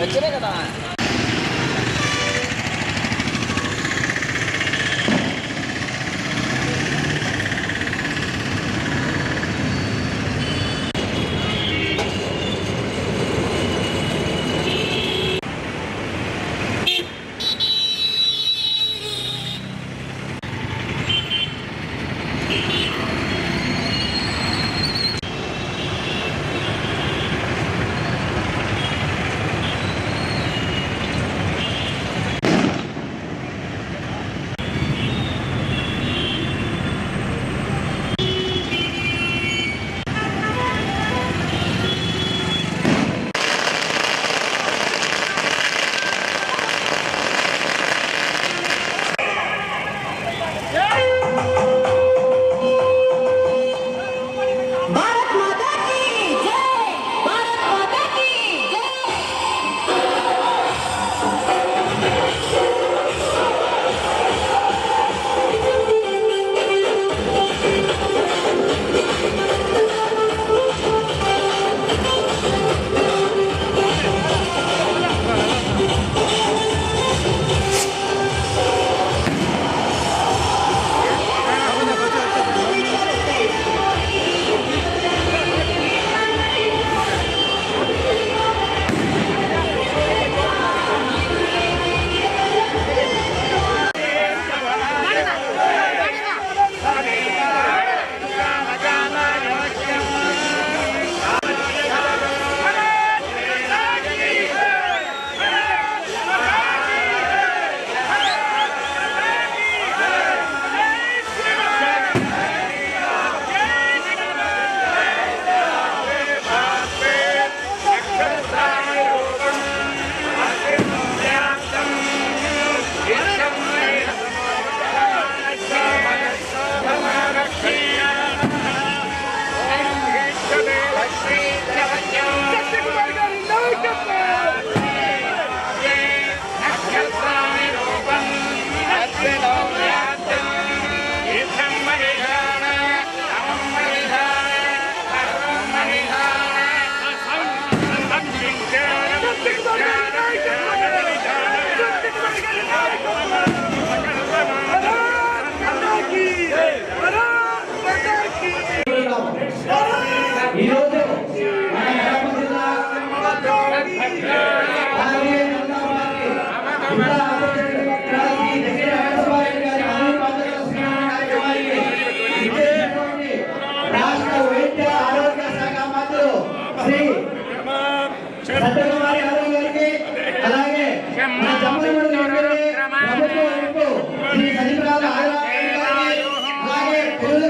వచ్చినాయి కదా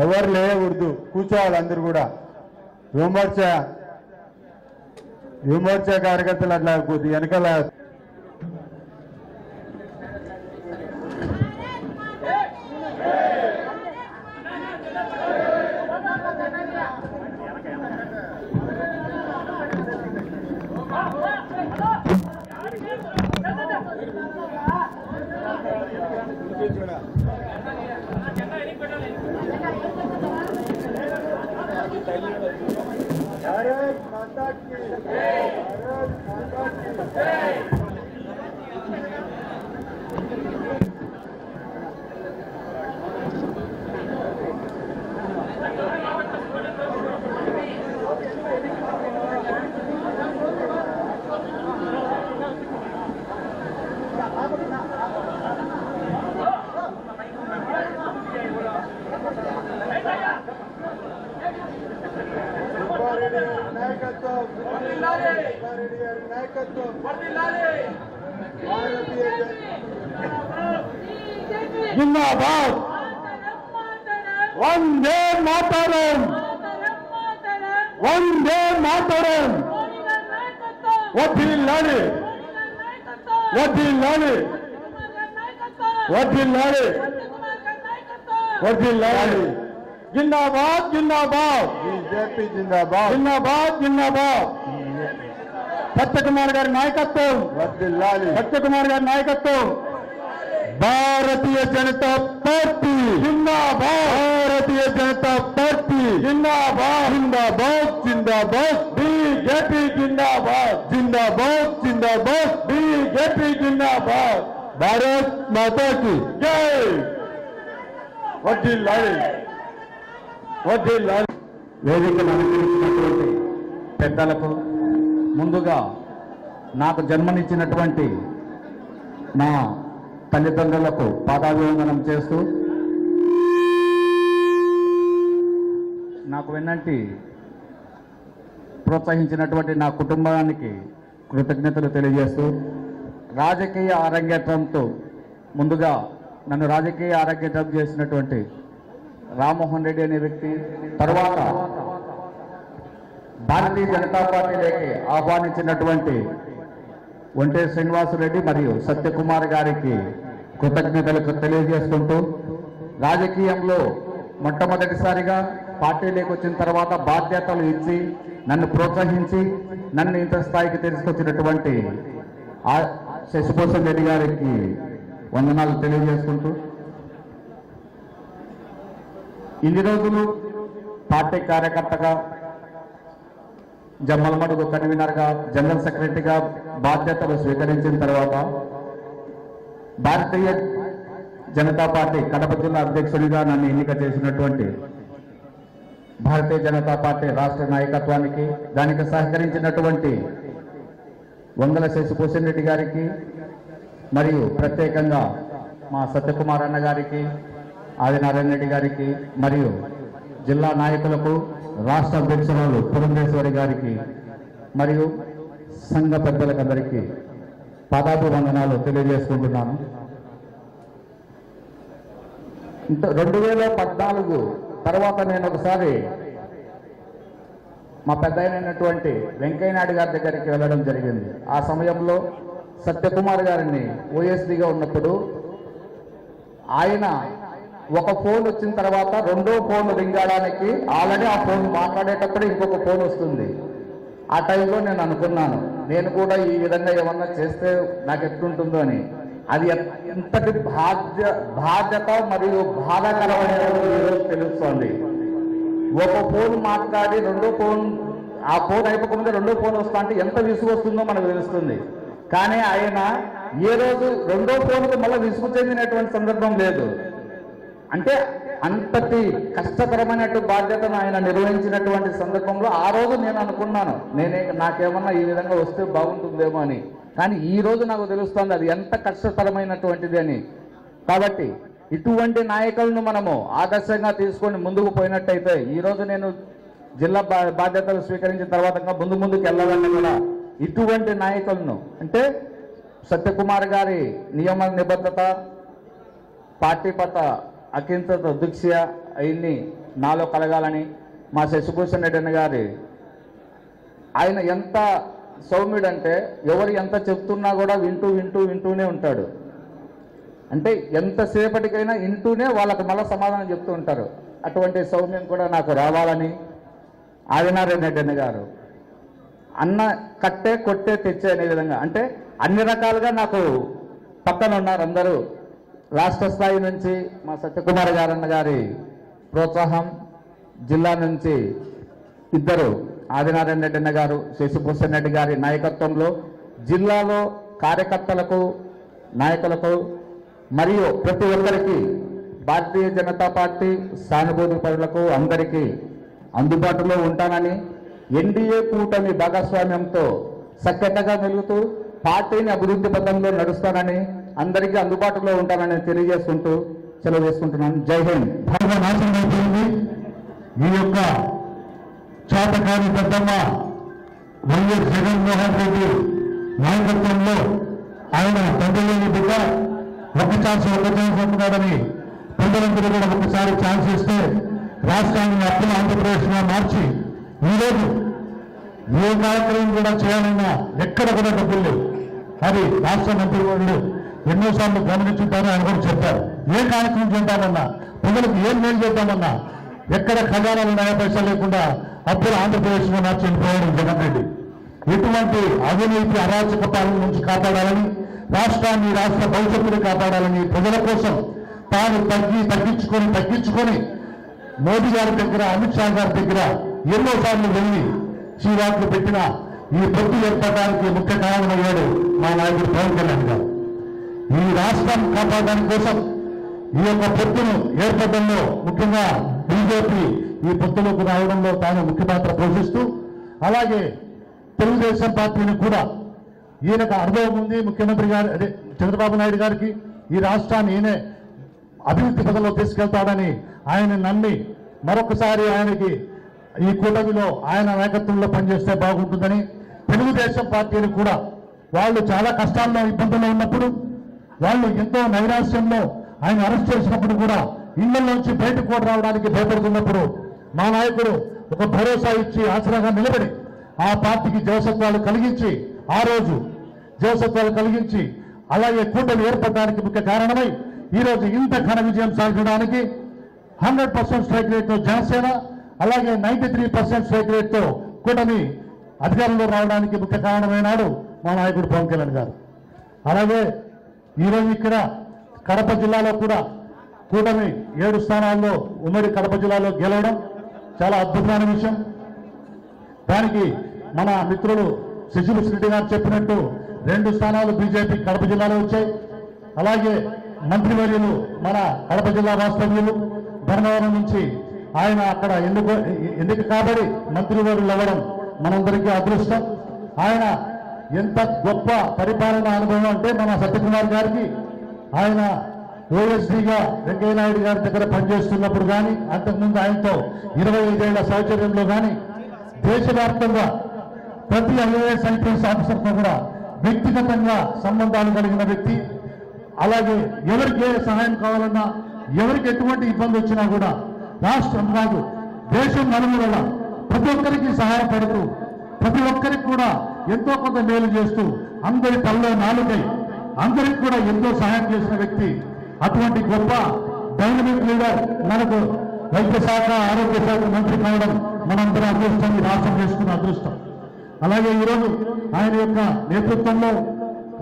ఎవరు లేయకూడదు. కూర్చోవాలి అందరు కూడా. విమర్శ విమర్శ కార్యకర్తలు అట్లా కొద్ది వెనకాల సుబ్బారెడ్డి जिंदाबाद. वन वंदे मातरम. वंदे मातरम. वे वे वे वे जिंदाबाद जिंदाबाद. बीजेपी जिंदाबाद. जिंदाबाद जिंदाबाद. సత్యకుమార్ గారి నాయకత్వం. వర్దిల్లాలి సత్యకుమార్ గారి నాయకత్వం. భారతీయ జనతా పార్టీ. జిందాబాద్. భారతీయ జనతా పార్టీ. జిందాబాద్. జిందాబాద్ జిందాబాద్. బీజేపీ జిందాబాద్. జిందాబాద్ జిందాబాద్. బీజేపీ జిందాబాద్. భారత్ మాతాకి. జై. వడ్డీలాలి వడ్డీలాలి వేదికను అలంకరించినటువంటి పెద్దలకు ముందుగా నాకు జన్మనిచ్చినటువంటి నా తల్లిదండ్రులకు పాదాభివందనం చేస్తూ నాకు వెన్నంటి ప్రోత్సహించినటువంటి నా కుటుంబానికి కృతజ్ఞతలు తెలియజేస్తూ రాజకీయ అరంగేట్రంతో ముందుగా నన్ను రాజకీయ అరంగేట్రం చేసినటువంటి రామ్మోహన్ రెడ్డి అనే వ్యక్తి తర్వాత భారతీయ జనతా పార్టీలోకి ఆహ్వానించినటువంటి ఒంటే శ్రీనివాసరెడ్డి మరియు సత్యకుమార్ గారికి కృతజ్ఞతలు తెలియజేసుకుంటూ రాజకీయంలో మొట్టమొదటిసారిగా పార్టీలోకి వచ్చిన తర్వాత బాధ్యతలు ఇచ్చి నన్ను ప్రోత్సహించి నన్ను ఇంత స్థాయికి తీసుకొచ్చినటువంటి ఆ శశిభూషణ్ రెడ్డి గారికి వందనాలు తెలియజేసుకుంటూ. ఇన్ని రోజులు పార్టీ కార్యకర్తగా జమ్మలమడుగు కన్వీనర్గా జనరల్ సెక్రటరీగా బాధ్యతలు స్వీకరించిన తర్వాత భారతీయ జనతా పార్టీ కడప జిల్లా అధ్యక్షుడిగా నన్ను ఎన్నిక చేసినటువంటి భారతీయ జనతా పార్టీ రాష్ట్ర నాయకత్వానికి దానికి సహకరించినటువంటి వందల శశిభూషణ్ రెడ్డి గారికి మరియు ప్రత్యేకంగా మా సత్యకుమార్ అన్న గారికి ఆదినారాయణ రెడ్డి గారికి మరియు జిల్లా నాయకులకు రాష్ట్ర అధ్యక్షురాలు పురంధేశ్వరి గారికి మరియు సంఘ పెద్దలకందరికీ పాదాభివందనాలు తెలియజేసుకుంటున్నాను. రెండు వేల పద్నాలుగు తర్వాత నేను ఒకసారి మా పెద్ద అయినటువంటి వెంకయ్యనాయుడు గారి దగ్గరికి వెళ్ళడం జరిగింది. ఆ సమయంలో సత్యకుమార్ గారిని ఓఎస్డిగా ఉన్నప్పుడు ఆయన ఒక ఫోన్ వచ్చిన తర్వాత రెండో ఫోన్ రింగడానికి ఆల్రెడీ ఆ ఫోన్ మాట్లాడేటప్పుడు ఇంకొక ఫోన్ వస్తుంది. ఆ టైంలో నేను అనుకున్నాను నేను కూడా ఈ విధంగా ఏమన్నా చేస్తే నాకు ఎట్లుంటుందో అని. అది ఎంతటి బాధ్య బాధ్యత మరియు బాధాకరమైన తెలుస్తోంది. ఒక ఫోన్ మాట్లాడి రెండో ఫోన్ ఆ ఫోన్ అయిపోకుండా రెండో ఫోన్ వస్తా అంటే ఎంత విసుగు వస్తుందో మనకు తెలుస్తుంది. కానీ ఆయన ఏ రోజు రెండో ఫోన్కు మళ్ళీ విసుగు చెందినటువంటి సందర్భం లేదు. అంటే అంతటి కష్టతరమైనటువంటి బాధ్యతను ఆయన నిర్వహించినటువంటి సందర్భంలో ఆ రోజు నేను అనుకున్నాను నేనే నాకేమన్నా ఈ విధంగా వస్తే బాగుంటుందేమో అని. కానీ ఈ రోజు నాకు తెలుస్తుంది అది ఎంత కష్టతరమైనటువంటిది అని. కాబట్టి ఇటువంటి నాయకులను మనము ఆదర్శంగా తీసుకొని ముందుకు పోయినట్టయితే ఈరోజు నేను జిల్లా బా- బాధ్యతలు స్వీకరించిన తర్వాత ముందు ముందుకు వెళ్ళాలని కూడా ఇటువంటి నాయకులను అంటే సత్యకుమార్ గారి నియమ నిబద్ధత పార్టీ పట్ల అకింత దీక్ష అయన్ని నాలో కలగాలని మా శశిభూషణ్ రెడ్డి గారి ఆయన ఎంత సౌమ్యుడంటే ఎవరు ఎంత చెప్తున్నా కూడా వింటూ వింటూ వింటూనే ఉంటాడు. అంటే ఎంతసేపటికైనా వింటూనే వాళ్ళకు మళ్ళీ సమాధానం చెప్తూ ఉంటారు. అటువంటి సౌమ్యం కూడా నాకు రావాలని ఆదినారాయణ రెడ్డి గారు. అన్న కట్టే కొట్టే తెచ్చే అనే విధంగా. అంటే అన్ని రకాలుగా నాకు పక్కన ఉన్నారు అందరూ. రాష్ట్ర స్థాయి నుంచి మా సత్యకుమార్ గారన్న గారి ప్రోత్సాహం జిల్లా నుంచి ఇద్దరు ఆదినారాయణ రెడ్డి అన్న గారు శశిభూషణ్ రెడ్డి గారి నాయకత్వంలో జిల్లాలో కార్యకర్తలకు నాయకులకు మరియు ప్రతి ఒక్కరికి భారతీయ జనతా పార్టీ సానుభూతి పరులకు అందరికీ అందుబాటులో ఉంటానని ఎన్డీఏ కూటమి భాగస్వామ్యంతో సఖ్యతగా నిలుగుతూ పార్టీని అభివృద్ధి పథంలో నడుస్తానని అందరికీ అందుబాటులో ఉంటానని తెలియజేస్తుంటూ సెలవు చేసుకుంటున్నాను. జై హింద్. బాగా నాశనం అయిపోయింది. ఈ యొక్క చేతకాని పెద్దమ్మ వైఎస్ జగన్మోహన్ రెడ్డి నాయకత్వంలో ఆయన తండ్రి బిడ్డ ఒక ఛాన్స్ ఒక ఛాన్స్ అంటున్నాడని ప్రజలందరూ కూడా ఒకసారి ఛాన్స్ ఇస్తే రాష్ట్రాన్ని అప్పుల ఆంధ్రప్రదేశ్గా మార్చి ఈరోజు ఏ కార్యక్రమం కూడా చేయాలన్నా ఎక్కడ కూడా డబ్బులు లేవు. అది రాష్ట్ర మంత్రివర్యులు ఎన్నోసార్లు గమనించుంటారో ఆయన కూడా చెప్పారు. ఏ కార్యక్రమం చేద్దామన్నా ప్రజలకు ఏం మేలు చేద్దామన్నా ఎక్కడ ఖజానాలు న్యాయ పైసలు లేకుండా అప్పుడు ఆంధ్రప్రదేశ్లో మార్చి వెళ్ళిపోయాడు జగన్ రెడ్డి. ఎటువంటి అవినీతి అరాచక పాలన నుంచి కాపాడాలని రాష్ట్రాన్ని రాష్ట్ర భవిష్యత్తుని కాపాడాలని ప్రజల కోసం తాను తగ్గి తగ్గించుకొని తగ్గించుకొని మోదీ గారి దగ్గర అమిత్ షా గారి దగ్గర ఎన్నోసార్లు వెళ్ళి చీరాట్లు పెట్టిన ఈ పొత్తు ఏర్పడడానికి ముఖ్య కారణమయ్యాడు మా నాయకుడు పవన్ కళ్యాణ్ గారు. ఈ రాష్ట్రం కాపాడడానికి కోసం ఈ యొక్క పొత్తును ఏర్పడడంలో ముఖ్యంగా బీజేపీ ఈ పొత్తులోకి రావడంలో తాను ముఖ్య పాత్ర పోషిస్తూ అలాగే తెలుగుదేశం పార్టీని కూడా ఈయనకు అనుభవం ఉంది. ముఖ్యమంత్రి గారు అదే చంద్రబాబు నాయుడు గారికి ఈ రాష్ట్రాన్ని ఈయనే అభివృద్ధి పదంలో తీసుకెళ్తాడని ఆయన నమ్మి మరొకసారి ఆయనకి ఈ కూటమిలో ఆయన నాయకత్వంలో పనిచేస్తే బాగుంటుందని తెలుగుదేశం పార్టీని కూడా వాళ్ళు చాలా కష్టాల్లో ఇబ్బందుల్లో ఉన్నప్పుడు వాళ్ళు ఎంతో నైరాశ్యంలో ఆయన అరెస్ట్ చేసినప్పుడు కూడా ఇళ్ళలోంచి బయటకు కూడా రావడానికి భయపడుతున్నప్పుడు మా నాయకుడు ఒక భరోసా ఇచ్చి ఆసరాగా నిలబడి ఆ పార్టీకి జవసత్వాలు కలిగించి ఆ రోజు జవసత్వాలు కలిగించి అలాగే కూటమి ఏర్పడడానికి ముఖ్య కారణమై ఈ రోజు ఇంత ఘన విజయం సాధించడానికి హండ్రెడ్ పర్సెంట్ స్ట్రైక్ రేట్తో జనసేన అలాగే నైన్టీ త్రీ పర్సెంట్ స్ట్రైక్ రేట్తో కూటమి అధికారంలో రావడానికి ముఖ్య కారణమైనాడు మా నాయకుడు పవన్ కళ్యాణ్ గారు. అలాగే ఈరోజు ఇక్కడ కడప జిల్లాలో కూడా కూటమి ఏడు స్థానాల్లో ఉమ్మడి కడప జిల్లాలో గెలవడం చాలా అద్భుతమైన విషయం. దానికి మన మిత్రులు శశిలు రెడ్డి గారు చెప్పినట్టు రెండు స్థానాలు బీజేపీ కడప జిల్లాలో వచ్చాయి. అలాగే మంత్రివర్యులు మన కడప జిల్లా వాస్తవ్యులు ధర్మవరం నుంచి ఆయన అక్కడ ఎందుకు ఎందుకు కాబడి మంత్రివర్యులు అవ్వడం మనందరికీ అదృష్టం. ఆయన ఎంత గొప్ప పరిపాలన అనుభవం అంటే మన సత్యకుమార్ గారికి ఆయన ఓఎస్డీగా వెంకయ్య నాయుడు గారి దగ్గర పనిచేస్తున్నప్పుడు కానీ అంతకుముందు ఆయనతో ఇరవై ఐదేళ్ళ సౌచర్యంలో కానీ దేశవ్యాప్తంగా ప్రతి ఐఏఎస్ ఐపీఎస్ ఆఫీసర్తో కూడా వ్యక్తిగతంగా సంబంధాలు కలిగిన వ్యక్తి. అలాగే ఎవరికి ఏ సహాయం కావాలన్నా ఎవరికి ఎటువంటి ఇబ్బంది వచ్చినా కూడా రాష్ట్రం కాదు దేశం నలుగురలా ప్రతి ఒక్కరికి సహాయపడుతూ ప్రతి ఒక్కరికి కూడా ఎంతో కొంత మేలు చేస్తూ అందరి తల్లో నాలుగై అందరికి కూడా ఎంతో సహాయం చేసిన వ్యక్తి అటువంటి గొప్ప డైనమిక్ లీడర్ మనకు వైద్య శాఖ ఆరోగ్య శాఖ మంత్రి కావడం మనందరం అదృష్టం రాష్ట్రం చేసుకున్న అదృష్టం. అలాగే ఈరోజు ఆయన యొక్క నేతృత్వంలో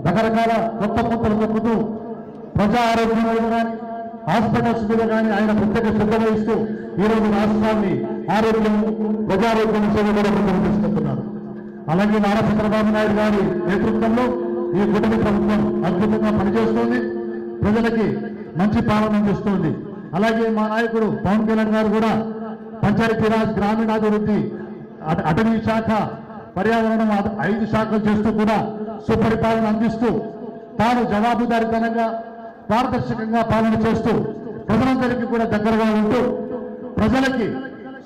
రకరకాల కొత్త కొత్తలు తొక్కుతూ ప్రజా ఆరోగ్యం మీద కానీ హాస్పిటల్స్ మీద కానీ ఆయన ప్రత్యేక శ్రద్ధ వహిస్తూ ఈరోజు రాష్ట్రాన్ని ఆరోగ్యం ప్రజారోగ్యం సేవ కూడా ముందుకు తీసుకెళ్తున్నారు. అలాగే నారా చంద్రబాబు నాయుడు గారి నేతృత్వంలో ఈ కుటుంబ ప్రభుత్వం అద్భుతంగా పనిచేస్తోంది. ప్రజలకి మంచి పాలన అందిస్తోంది. అలాగే మా నాయకుడు పవన్ కళ్యాణ్ గారు కూడా పంచాయతీరాజ్ గ్రామీణాభివృద్ధి అట- అటవీ శాఖ పర్యావరణం ఐదు శాఖలు చేస్తూ కూడా సుపరిపాలన అందిస్తూ తాను జవాబుదారితనంగా పారదర్శకంగా పాలన చేస్తూ ప్రజలందరికీ కూడా దగ్గరగా ఉంటూ ప్రజలకి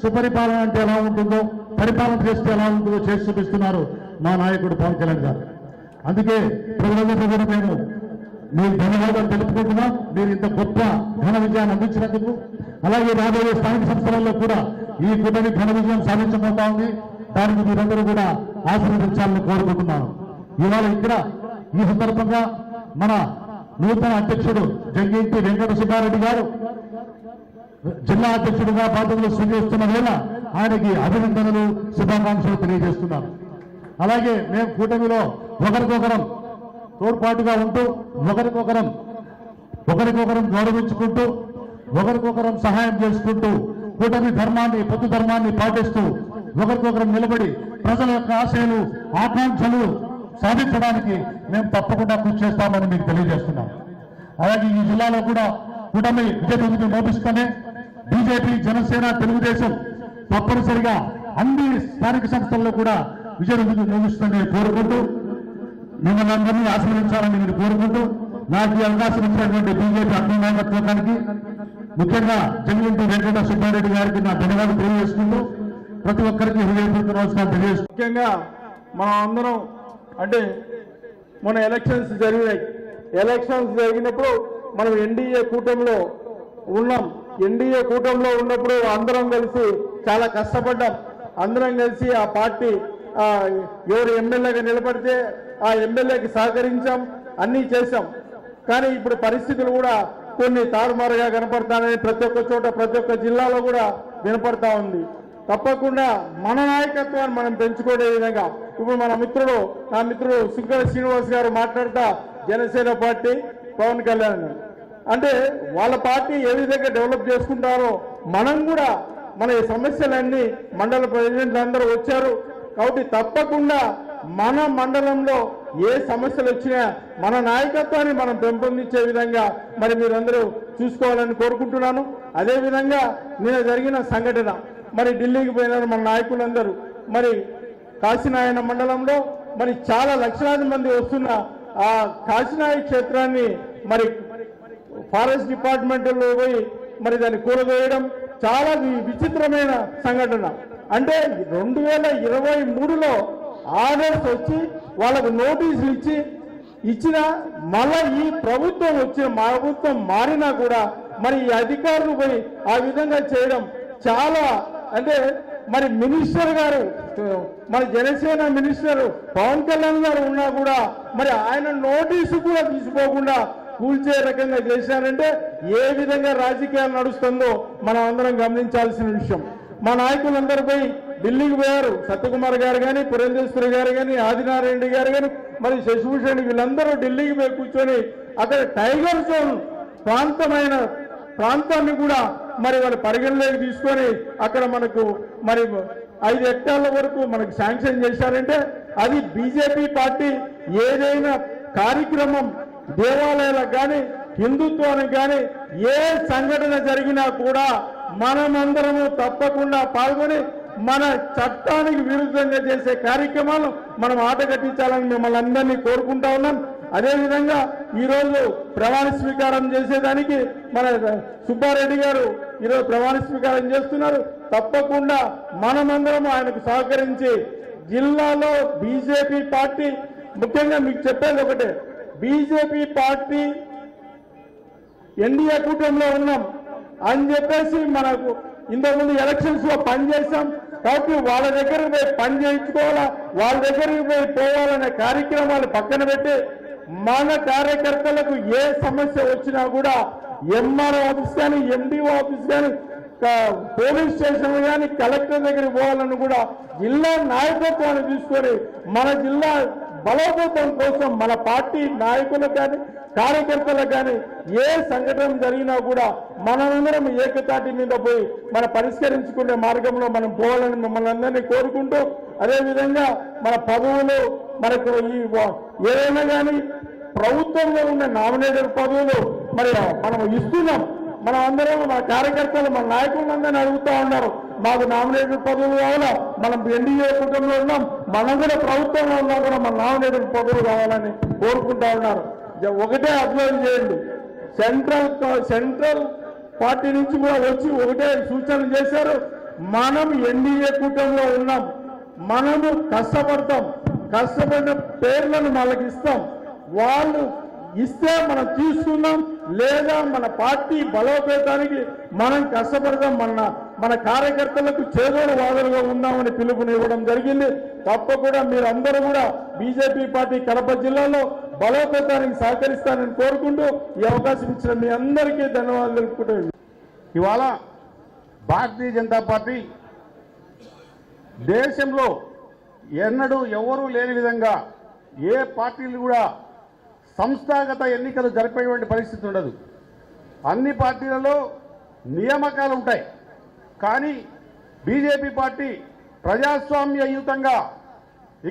సుపరిపాలన అంటే ఎలా ఉంటుందో పరిపాలన చేస్తే ఎలా ఉంటుందో చేసి చూపిస్తున్నారు మా నాయకుడు పవన్ కళ్యాణ్ గారు. అందుకే ప్రజలందరూ కూడా మేము మీరు ధన్యవాదాలు తెలుపుకుంటున్నాం. మీరు ఇంత గొప్ప ఘన విజయాన్ని అందించినందుకు. అలాగే రాబోయే స్థానిక సంస్థలలో కూడా ఈ కూటమి ఘన విజయం సాధించబోతా ఉంది. దానికి మీరందరూ కూడా ఆశీర్వదించాలని కోరుకుంటున్నాను. ఇవాళ ఇక్కడ ఈ సందర్భంగా మన నూతన అధ్యక్షుడు జంగింటి వెంకట సుబ్బారెడ్డి గారు జిల్లా అధ్యక్షుడిగా బాధ్యతలు స్వీకరిస్తున్న వేళ ఆయనకి అభినందనలు శుభాకాంక్షలు తెలియజేస్తున్నాను. అలాగే మేము కూటమిలో ఒకరికొకరం తోడ్పాటుగా ఉంటూ ఒకరికొకరం ఒకరికొకరం గౌరవించుకుంటూ ఒకరికొకరం సహాయం చేసుకుంటూ కూటమి ధర్మాన్ని పొత్తు ధర్మాన్ని పాటిస్తూ ఒకరికొకరం నిలబడి ప్రజల యొక్క ఆశయాలు ఆకాంక్షలు సాధించడానికి మేము తప్పకుండా కృషి చేస్తామని మీకు తెలియజేస్తున్నాం. అలాగే ఈ జిల్లాలో కూడా కూటమి విజయ మోపిస్తూనే బీజేపీ జనసేన తెలుగుదేశం తప్పనిసరిగా అన్ని స్థానిక సంస్థల్లో కూడా విజయదుందుకు మోపిస్తుందని కోరుకుంటూ మిమ్మల్ని అందరినీ ఆశీర్వదించాలని నేను కోరుకుంటూ నాకు అవకాశం ఇచ్చినటువంటి బీజేపీ అభిమానత్వానికి ముఖ్యంగా జగన్మోహన్ వెంకట సుబ్బారెడ్డి గారికి నా ధన్యవాదాలు తెలియజేసుకుంటూ ప్రతి ఒక్కరికి హృదయపూర్వక నమస్కారం తెలియజేస్తూ ముఖ్యంగా మనం అందరం అంటే మన ఎలక్షన్స్ జరిగినాయి. ఎలక్షన్స్ జరిగినప్పుడు మనం ఎన్డీఏ కూటమిలో ఉన్నాం. ఎన్డీఏ కూటమిలో ఉన్నప్పుడు అందరం కలిసి చాలా కష్టపడ్డాం. అందరం కలిసి ఆ పార్టీ ఎవరు ఎమ్మెల్యేగా నిలబడితే ఆ ఎమ్మెల్యేకి సహకరించాం అన్నీ చేశాం. కానీ ఇప్పుడు పరిస్థితులు కూడా కొన్ని తారుమారుగా కనపడతానని ప్రతి ఒక్క చోట ప్రతి ఒక్క జిల్లాలో కూడా వినపడతా ఉంది. తప్పకుండా మన నాయకత్వాన్ని మనం పెంచుకునే విధంగా. ఇప్పుడు మన మిత్రుడు నా మిత్రుడు సుంకర శ్రీనివాస్ గారు మాట్లాడతా జనసేన పార్టీ పవన్ కళ్యాణ్ గారు. అంటే వాళ్ళ పార్టీ ఏ విధంగా డెవలప్ చేసుకుంటారో మనం కూడా మన ఈ సమస్యలన్నీ మండల ప్రెసిడెంట్లు అందరూ వచ్చారు. కాబట్టి తప్పకుండా మన మండలంలో ఏ సమస్యలు వచ్చినా మన నాయకత్వాన్ని మనం పెంపొందించే విధంగా మరి మీరందరూ చూసుకోవాలని కోరుకుంటున్నాను. అదేవిధంగా నిన్న జరిగిన సంఘటన మరి ఢిల్లీకి పోయినారు మన నాయకులందరూ. మరి కాశీనాయన మండలంలో మరి చాలా లక్షలాది మంది వస్తున్న ఆ కాశీనాయ క్షేత్రాన్ని మరి ఫారెస్ట్ డిపార్ట్మెంట్లో పోయి మరి దాన్ని కూలవేయడం చాలా విచిత్రమైన సంఘటన. అంటే రెండు వేల ఇరవై మూడులో ఆర్డర్స్ వచ్చి వాళ్ళకు నోటీసులు ఇచ్చి ఇచ్చిన మళ్ళా ఈ ప్రభుత్వం వచ్చిన ప్రభుత్వం మారినా కూడా మరి ఈ అధికారులు పోయి ఆ విధంగా చేయడం చాలా అంటే మరి మినిస్టర్ గారు మన జనసేన మినిస్టర్ పవన్ కళ్యాణ్ గారు ఉన్నా కూడా మరి ఆయన నోటీసు కూడా తీసుకోకుండా కూల్చే రకంగా చేశారంటే ఏ విధంగా రాజకీయాలు నడుస్తుందో మనం అందరం గమనించాల్సిన విషయం. మా నాయకులందరూ పోయి ఢిల్లీకి పోయారు. సత్యకుమార్ గారు కానీ పురంధేశ్వరి గారు కానీ ఆదినారాయణ గారు కానీ మరి శశిభూషణ్ వీళ్ళందరూ ఢిల్లీకి పోయి కూర్చొని అక్కడ టైగర్ జోన్ ప్రాంతమైన ప్రాంతాన్ని కూడా మరి వాళ్ళు పరిగణలోకి తీసుకొని అక్కడ మనకు మరి ఐదు హెక్టార్ల వరకు మనకు శాంక్షన్ చేశారంటే అది బీజేపీ పార్టీ ఏదైనా కార్యక్రమం దేవాలయాలకు కానీ హిందుత్వానికి కానీ ఏ సంఘటన జరిగినా కూడా మనమందరము తప్పకుండా పాల్గొని మన చట్టానికి విరుద్ధంగా చేసే కార్యక్రమాలు మనం ఆట కట్టించాలని మిమ్మల్ని అందరినీ కోరుకుంటా ఉన్నాం. అదేవిధంగా ఈరోజు ప్రమాణ స్వీకారం చేసేదానికి మన సుబ్బారెడ్డి గారు ఈరోజు ప్రమాణ స్వీకారం చేస్తున్నారు. తప్పకుండా మనమందరం ఆయనకు సహకరించి జిల్లాలో బీజేపీ పార్టీ ముఖ్యంగా మీకు చెప్పేది ఒకటే బీజేపీ పార్టీ ఎన్డీఏ కూటమిలో ఉన్నాం అని చెప్పేసి మనకు ఇంతకుముందు ఎలక్షన్స్లో పనిచేసాం కాబట్టి వాళ్ళ దగ్గరికి పోయి పని చేయించుకోవాలా? వాళ్ళ దగ్గరికి పోయి పోవాలనే కార్యక్రమాలు పక్కన పెట్టి మన కార్యకర్తలకు ఏ సమస్య వచ్చినా కూడా ఎంఆర్ఓ ఆఫీస్ కానీ ఎండిఓ ఆఫీస్ కానీ పోలీస్ స్టేషన్ కానీ కలెక్టర్ దగ్గరికి పోవాలని కూడా జిల్లా నాయకత్వాన్ని తీసుకొని మన జిల్లా బలోపేతం కోసం మన పార్టీ నాయకులకు కానీ కార్యకర్తలకు కానీ ఏ సంఘటన జరిగినా కూడా మనమందరం ఏకతాటి మీద పోయి మన పరిష్కరించుకునే మార్గంలో మనం పోవాలని మిమ్మల్ని అందరినీ కోరుకుంటూ అదేవిధంగా మన పదవులు మనకు ఈ ఏదైనా కానీ ప్రభుత్వంలో ఉన్న నామినేటెడ్ పదవులు మరి మనం ఇస్తున్నాం. మనం అందరం మన కార్యకర్తలు మన నాయకులందరినీ అడుగుతా ఉన్నారు. మాకు నామినేటెడ్ పదవులు కావాలా? మనం ఎన్డీఏ కుటుంబంలో ఉన్నాం. మనం కూడా ప్రభుత్వంలో ఉన్నా కూడా మన నామినేటెడ్ పదవులు కావాలని కోరుకుంటా ఉన్నారు. ఒకటే అర్థం చేయండి. సెంట్రల్ సెంట్రల్ పార్టీ నుంచి కూడా వచ్చి ఒకటే సూచన చేశారు. మనం ఎన్డీఏ కూటమిలో ఉన్నాం. మనము కష్టపడతాం. కష్టపడిన పేర్లను వాళ్ళకి ఇస్తాం. వాళ్ళు ఇస్తే మనం తీసుకుందాం లేదా మన పార్టీ బలోపేతానికి మనం కష్టపడదాం మన మన కార్యకర్తలకు చేదోడు వాదలుగా ఉందామని పిలుపునివ్వడం జరిగింది. తప్పకుండా మీరందరూ కూడా బీజేపీ పార్టీ కడప జిల్లాలో బలోపేతానికి సహకరిస్తారని కోరుకుంటూ ఈ అవకాశం ఇచ్చిన మీ అందరికీ ధన్యవాదాలు తెలుపుకుంటూ ఇవాళ భారతీయ జనతా పార్టీ దేశంలో ఎన్నడూ ఎవరూ లేని విధంగా ఏ పార్టీలు కూడా సంస్థాగత ఎన్నికలు జరిపేటువంటి పరిస్థితి ఉండదు. అన్ని పార్టీలలో నియామకాలు ఉంటాయి. కానీ బీజేపీ పార్టీ ప్రజాస్వామ్యయుతంగా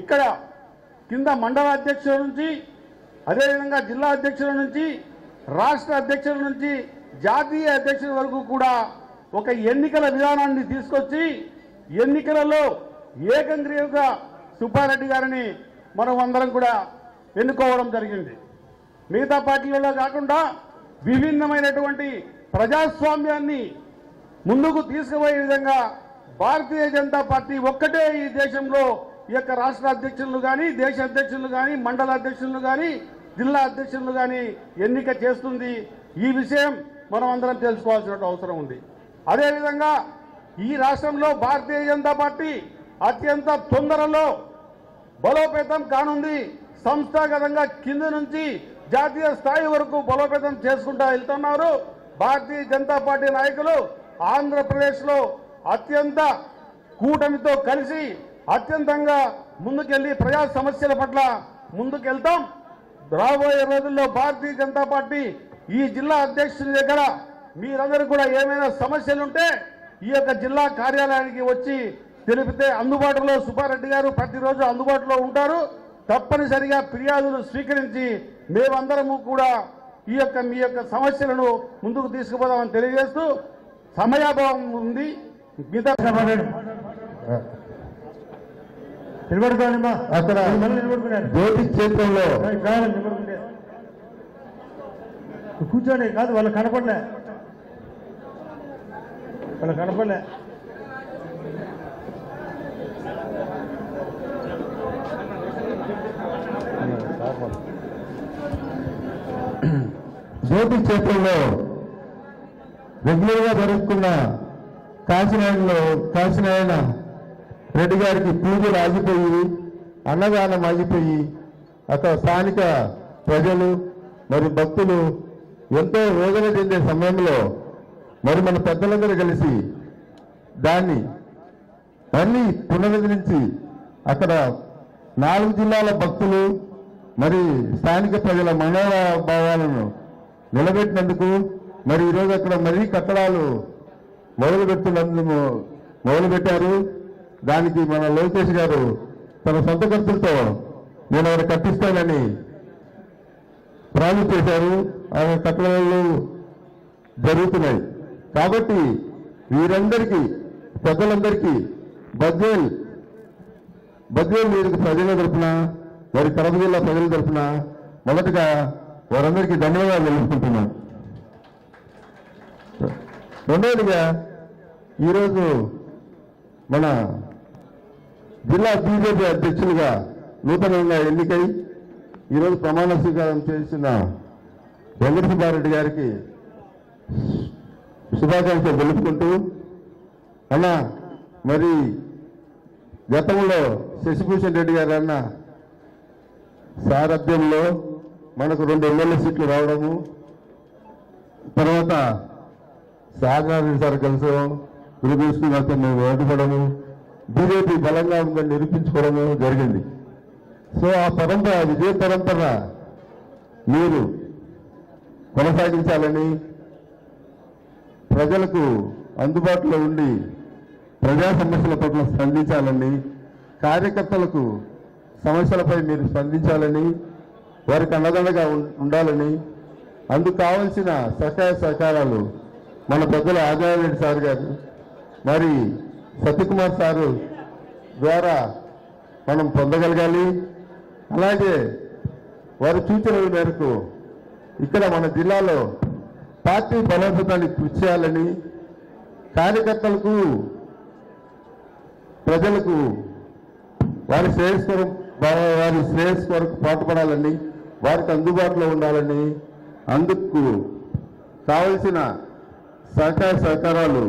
ఇక్కడ కింద మండల అధ్యక్షుల నుంచి అదేవిధంగా జిల్లా అధ్యక్షుల నుంచి రాష్ట్ర అధ్యక్షుల నుంచి జాతీయ అధ్యక్షుల వరకు కూడా ఒక ఎన్నికల విధానాన్ని తీసుకొచ్చి ఎన్నికలలో ఏకంగ్రీయంగా సుబ్బారెడ్డి గారిని మనం అందరం కూడా ఎన్నుకోవడం జరిగింది. మిగతా పార్టీలలో కాకుండా విభిన్నమైనటువంటి ప్రజాస్వామ్యాన్ని ముందుకు తీసుకుపోయే విధంగా భారతీయ జనతా పార్టీ ఒక్కటే ఈ దేశంలో ఈ యొక్క రాష్ట్ర అధ్యక్షులను కానీ దేశ అధ్యక్షులను కానీ మండల అధ్యక్షులను కానీ జిల్లా అధ్యక్షులను కానీ ఎన్నిక చేస్తుంది. ఈ విషయం మనం అందరం తెలుసుకోవాల్సిన అవసరం ఉంది. అదేవిధంగా ఈ రాష్ట్రంలో భారతీయ జనతా పార్టీ అత్యంత తొందరలో బలోపేతం కానుంది. సంస్థాగతంగా కింద నుంచి జాతీయ స్థాయి వరకు బలోపేతం చేసుకుంటూ వెళ్తున్నారు. భారతీయ జనతా పార్టీ నాయకులు ఆంధ్రప్రదేశ్లో అత్యంత కూటమితో కలిసి అత్యంతంగా ముందుకెళ్ళి ప్రజా సమస్యల పట్ల ముందుకెళ్తాం. రాబోయే రోజుల్లో భారతీయ జనతా పార్టీ ఈ జిల్లా అధ్యక్షుని దగ్గర మీరందరూ కూడా ఏమైనా సమస్యలు ఉంటే ఈ యొక్క జిల్లా కార్యాలయానికి వచ్చి తెలిపితే అందుబాటులో సుబ్బారెడ్డి గారు ప్రతిరోజు అందుబాటులో ఉంటారు. తప్పనిసరిగా ఫిర్యాదులు స్వీకరించి మేమందరము కూడా ఈ యొక్క మీ యొక్క సమస్యలను ముందుకు తీసుకుపోదామని తెలియజేస్తూ సమయాభావం ఉంది. మిగతా అక్కడ జ్యోతి క్షేత్రంలో కూర్చోండి కాదు వాళ్ళు కనపడలే. వాళ్ళు కనపడలే. జ్యోతి క్షేత్రంలో రెగ్యులర్గా జరుపుకున్న జరుగుతున్న కాశీనాయనలో కాశీనాయన రెడ్డి గారికి పూజలు ఆగిపోయి అన్నదానం ఆగిపోయి అక్కడ స్థానిక ప్రజలు మరి భక్తులు ఎంతో వేదన చెందే సమయంలో మరి మన పెద్దలందరూ కలిసి దాన్ని మళ్ళీ పునరుద్ధరించి అక్కడ నాలుగు జిల్లాల భక్తులు మరి స్థానిక ప్రజల మనోభావాలను నిలబెట్టినందుకు మరి ఈరోజు అక్కడ మరీ కట్టడాలు మొదలు పెడుతున్నందుకు మొదలు పెట్టారు దానికి మన లోకేష్ గారు తన సొంత ఖర్చులతో నేను ఆయన కట్టిస్తానని ప్రామిస్ చేశారు. ఆయన కట్టడాలు జరుగుతున్నాయి. కాబట్టి వీరందరికీ పెద్దలందరికీ బద్వేల్ బద్వేల్ వీరికి ప్రజల తరపున మరి కడప జిల్లా ప్రజల తరపున మొదటగా వారందరికీ ధన్యవాదాలు తెలుపుకుంటున్నాను రెండవదిగా ఈరోజు మన జిల్లా బీజేపీ అధ్యక్షులుగా నూతనంగా ఎన్నికై ఈరోజు ప్రమాణ స్వీకారం చేసిన వెంకట గారికి శుభాకాంక్షలు తెలుపుకుంటూ అన్న మరి గతంలో శశిభూషణ్ రెడ్డి గారు అన్న సారథ్యంలో మనకు రెండు ఎమ్మెల్యే సీట్లు రావడము తర్వాత సాగర్ సార్ కలిసడం గురుకృష్ణ గారితో మేము ఓడిపడము బీజేపీ బలంగా ఉందని నిరూపించుకోవడము జరిగింది. సో ఆ పరంపర విజయ పరంపర మీరు కొనసాగించాలని ప్రజలకు అందుబాటులో ఉండి ప్రజా సమస్యల పట్ల స్పందించాలని కార్యకర్తలకు సమస్యలపై మీరు స్పందించాలని వారికి అండదండగా ఉండాలని. అందుకు కావలసిన సహాయ సహకారాలు మన పెద్దల ఆదాయరెడ్డి సార్ గారు మరి సత్యకుమార్ సారు ద్వారా మనం పొందగలగాలి. అలాగే వారి సూచనల మేరకు ఇక్కడ మన జిల్లాలో పార్టీ బలోపేతానికి కృషి చేయాలని కార్యకర్తలకు ప్రజలకు వారి శ్రేయస్కరం వారి శ్రేయస్ కొరకు పాటుపడాలని వారికి అందుబాటులో ఉండాలని అందుకు కావలసిన సహకార సహకారాలు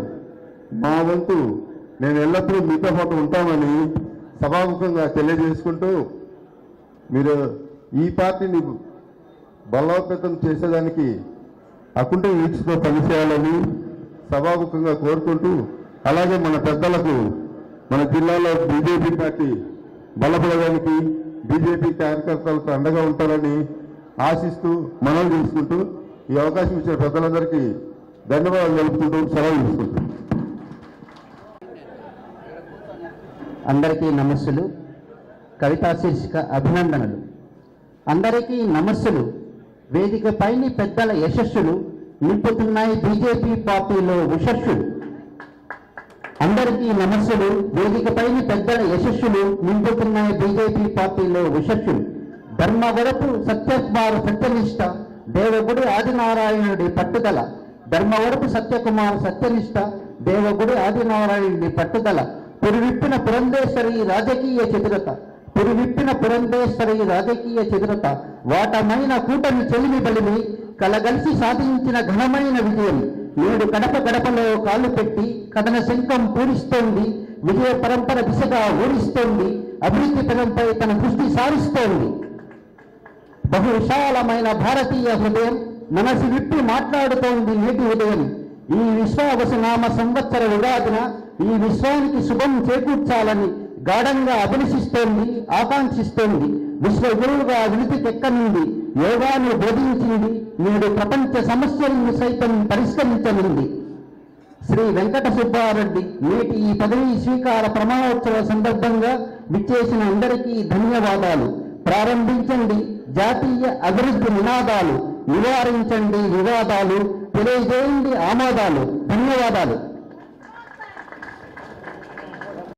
మా వంతు నేను ఎల్లప్పుడూ మీతో పాటు ఉంటామని సభాముఖంగా తెలియజేసుకుంటూ మీరు ఈ పార్టీని బలోపేతం చేసేదానికి అకుంఠ వీక్షతో పనిచేయాలని సభాముఖంగా కోరుకుంటూ అలాగే మన పెద్దలకు మన జిల్లాలో బీజేపీ పార్టీ బలపడడానికి బీజేపీ కార్యకర్తలకు అండగా ఉంటారని ఆశిస్తూ మనవి చేసుకుంటూ ఈ అవకాశం ఇచ్చిన పెద్దలందరికీ ధన్యవాదాలు తెలుపుకుంటూ సెలవు తీసుకుంటాం అందరికీ నమస్సులు. కవితా శీర్షిక అభినందనలు. అందరికీ నమస్సులు. వేదికపైని పెద్దల యశస్సులు నింపుతున్నాయి బీజేపీ పార్టీలో ఉషస్సులు. అందరికీ నమస్సులు. వేదికపైన పెద్దల యశస్సులు నింపుతున్నాయి బీజేపీ పార్టీలో ఉషస్సులు ధర్మవరపు సత్యకుమార్ సత్యనిష్ట దేవగుడి ఆదినారాయణుడి పట్టుదల. ధర్మవరపు సత్యకుమార్ సత్యనిష్ట దేవగుడి ఆదినారాయణుడి పట్టుదల. పురివిప్పిన పురంధేశ్వరి రాజకీయ చతురత. పురివిప్పిన పురంధేశ్వరి రాజకీయ చతురత. వాటమైన కూటమి చెలిమి బలిమి కలగలిసి సాధించిన ఘనమైన విజయం. నేడు కడప గడపలో కాలు పెట్టి కథన శంఖం పూరిస్తోంది విజయ పరంపర దిశగా ఊరిస్తోంది అభివృద్ధి పదంపై తన దృష్టి సారిస్తోంది. బహు విశాలమైన భారతీయ హృదయం మనసు విప్పి మాట్లాడుతోంది నేటి ఉదయం ఈ విశ్వావసనామ సంవత్సర ఉగాదిన ఈ విశ్వానికి శుభం చేకూర్చాలని గాఢంగా అభిలషిస్తోంది ఆకాంక్షిస్తోంది. విశ్వ గురువుగా వినితికెక్కనుంది యోగాను బోధించింది. నేడు ప్రపంచ సమస్యలను సైతం పరిష్కరించనుంది. శ్రీ వెంకట సుబ్బారెడ్డి నేటి ఈ పదవి స్వీకార ప్రమాణోత్సవ సందర్భంగా విచ్చేసిన అందరికీ ధన్యవాదాలు. ప్రారంభించండి. జాతీయ అభివృద్ధి నినాదాలు. నివారించండి వివాదాలు. తెలియజేయండి ఆమోదాలు. ధన్యవాదాలు.